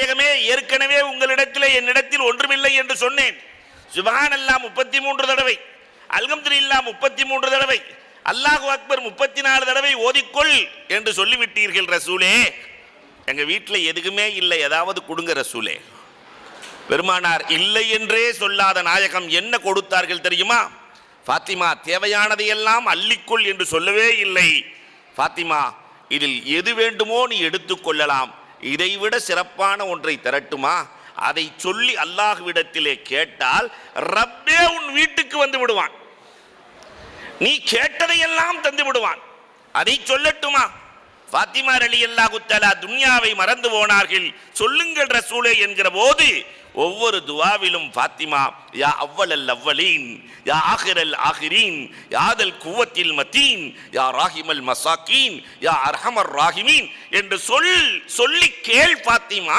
நாயகமே ஏற்கனவே உங்களிடத்தில் என்னிடத்தில் ஒன்றுமில்லை என்று சொன்னேன். சுபான் அல்லா முப்பத்தி மூன்று தடவை அல்ஹம்துலில்லா முப்பத்தி மூன்று தடவை அல்லாஹு அக்பர் முப்பத்தி நாலு தடவை ஓதிக்கொள் என்று சொல்லிவிட்டீர்கள் ரசூலே. எங்க வீட்டில் எதுக்குமே இல்லை ஏதாவது கொடுங்க ரசூலே. பெருமானார் இல்லை என்றே சொல்லாத நாயகம் என்ன கொடுத்தார்கள் தெரியுமா? ஃபாத்திமா தேவையானதையெல்லாம் அள்ளிக்கொள் என்று சொல்லவே இல்லை. ஃபாத்திமா இதில் எது வேண்டுமோ நீ எடுத்துக்கொள்ளலாம். இதைவிட சிறப்பான ஒன்றை திரட்டுமா? அதை சொல்லி அல்லாஹ்விடத்திலே கேட்டால் ரப்பே உன் வீட்டுக்கு வந்து விடுவான். நீ கேட்டதையெல்லாம் தந்து விடுவான். அதை சொல்லட்டுமா? பாத்திமா அலி அல்லாஹு தஆலா துன்யாவை மறந்து போனார்கள். சொல்லுங்கள் ரசூலே என்கிற போது ஒவ்வொரு துவாவிலும் ஃபாத்திமா யா அவ்வளல் அவ்வலீன் யா ஆஹிரல் ஆஹிரீன் யாதல் குவத்தில் மத்தீன் யா ராஹிமல் மசாக்கீன் யா அர்ஹமர் ராஹிமீன் என்று சொல் சொல்லி கேள் ஃபாத்திமா.